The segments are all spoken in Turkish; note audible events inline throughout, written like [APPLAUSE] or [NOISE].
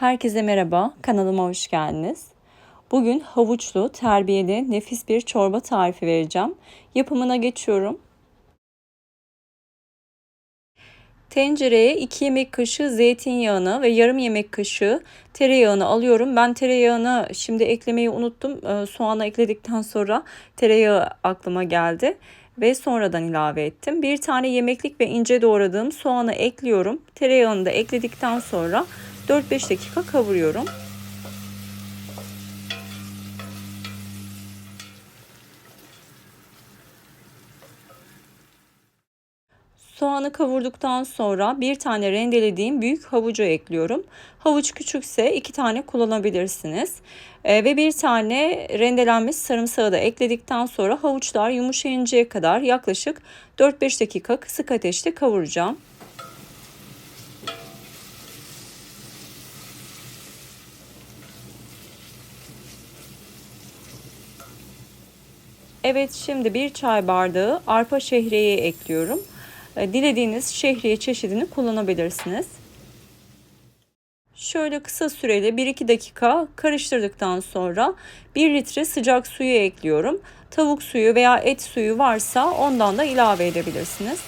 Herkese merhaba, kanalıma hoş geldiniz. Bugün havuçlu, terbiyeli, nefis bir çorba tarifi vereceğim. Yapımına geçiyorum. Tencereye 2 yemek kaşığı zeytinyağını ve yarım yemek kaşığı tereyağını alıyorum. Ben tereyağını şimdi eklemeyi unuttum. Ee, soğanı ekledikten sonra tereyağı aklıma geldi ve sonradan ilave ettim. Bir tane yemeklik ve ince doğradığım soğanı ekliyorum. Tereyağını da ekledikten sonra 4-5 dakika kavuruyorum. Soğanı kavurduktan sonra bir tane rendelediğim büyük havucu ekliyorum. Havuç küçükse iki tane kullanabilirsiniz. Ee, ve bir tane rendelenmiş sarımsağı da ekledikten sonra havuçlar yumuşayıncaya kadar yaklaşık 4-5 dakika kısık ateşte kavuracağım. Evet şimdi bir çay bardağı arpa şehriye ekliyorum. E, dilediğiniz şehriye çeşidini kullanabilirsiniz. Şöyle kısa süreli 1-2 dakika karıştırdıktan sonra 1 litre sıcak suyu ekliyorum. Tavuk suyu veya et suyu varsa ondan da ilave edebilirsiniz.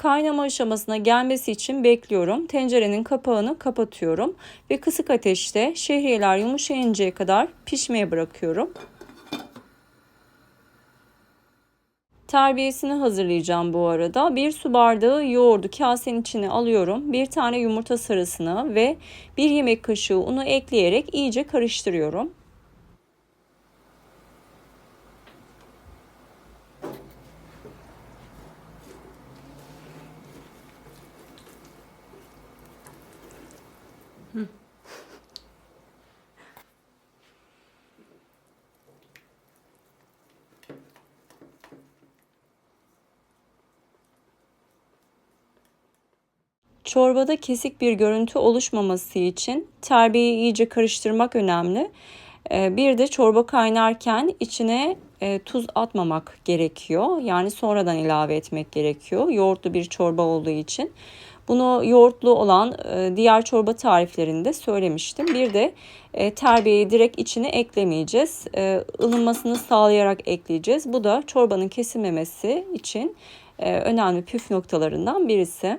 Kaynama aşamasına gelmesi için bekliyorum. Tencerenin kapağını kapatıyorum ve kısık ateşte şehriyeler yumuşayıncaya kadar pişmeye bırakıyorum. Terbiyesini hazırlayacağım bu arada. Bir su bardağı yoğurdu kasenin içine alıyorum. Bir tane yumurta sarısını ve bir yemek kaşığı unu ekleyerek iyice karıştırıyorum. Çorbada kesik bir görüntü oluşmaması için terbiyeyi iyice karıştırmak önemli. Ee, bir de çorba kaynarken içine e, tuz atmamak gerekiyor. Yani sonradan ilave etmek gerekiyor. Yoğurtlu bir çorba olduğu için. Bunu yoğurtlu olan e, diğer çorba tariflerinde söylemiştim. Bir de e, terbiyeyi direkt içine eklemeyeceğiz. ılınmasını sağlayarak ekleyeceğiz. Bu da çorbanın kesilmemesi için önemli püf noktalarından birisi.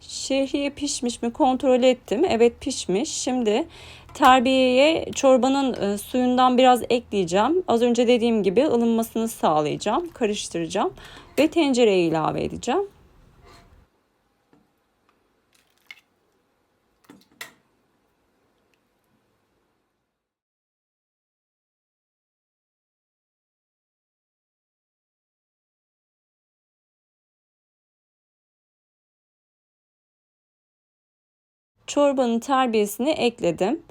Şehriye pişmiş mi kontrol ettim. Evet pişmiş. Şimdi terbiyeye çorbanın e, suyundan biraz ekleyeceğim. Az önce dediğim gibi ılınmasını sağlayacağım. Karıştıracağım ve tencereye ilave edeceğim. Çorbanın terbiyesini ekledim.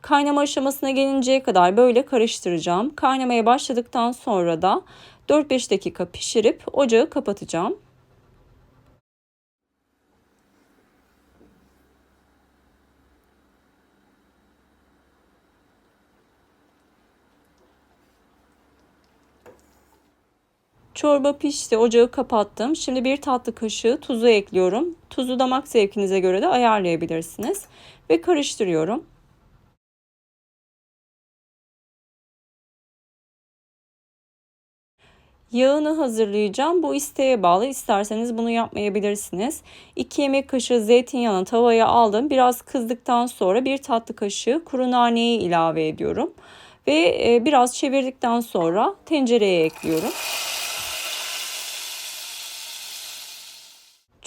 Kaynama aşamasına gelinceye kadar böyle karıştıracağım. Kaynamaya başladıktan sonra da 4-5 dakika pişirip ocağı kapatacağım. Çorba pişti. Ocağı kapattım. Şimdi bir tatlı kaşığı tuzu ekliyorum. Tuzu damak zevkinize göre de ayarlayabilirsiniz. Ve karıştırıyorum. Yağını hazırlayacağım. Bu isteğe bağlı. İsterseniz bunu yapmayabilirsiniz. 2 yemek kaşığı zeytinyağını tavaya aldım. Biraz kızdıktan sonra bir tatlı kaşığı kuru naneyi ilave ediyorum. Ve e, biraz çevirdikten sonra tencereye ekliyorum.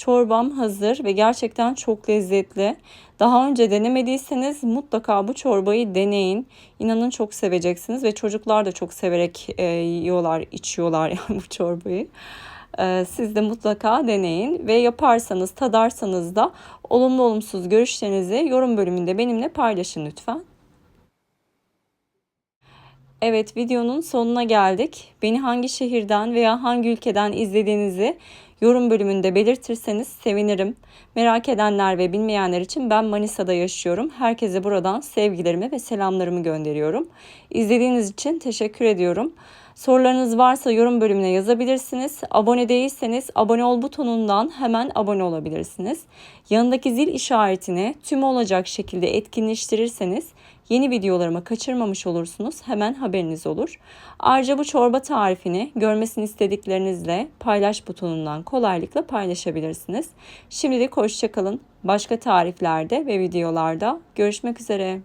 Çorbam hazır ve gerçekten çok lezzetli. Daha önce denemediyseniz mutlaka bu çorbayı deneyin. İnanın çok seveceksiniz ve çocuklar da çok severek e, yiyorlar, içiyorlar [LAUGHS] yani bu çorbayı. E, siz de mutlaka deneyin ve yaparsanız, tadarsanız da olumlu olumsuz görüşlerinizi yorum bölümünde benimle paylaşın lütfen. Evet videonun sonuna geldik. Beni hangi şehirden veya hangi ülkeden izlediğinizi yorum bölümünde belirtirseniz sevinirim. Merak edenler ve bilmeyenler için ben Manisa'da yaşıyorum. Herkese buradan sevgilerimi ve selamlarımı gönderiyorum. İzlediğiniz için teşekkür ediyorum. Sorularınız varsa yorum bölümüne yazabilirsiniz. Abone değilseniz abone ol butonundan hemen abone olabilirsiniz. Yanındaki zil işaretini tüm olacak şekilde etkinleştirirseniz yeni videolarımı kaçırmamış olursunuz. Hemen haberiniz olur. Ayrıca bu çorba tarifini görmesini istediklerinizle paylaş butonundan kolaylıkla paylaşabilirsiniz. Şimdilik hoşçakalın. Başka tariflerde ve videolarda görüşmek üzere.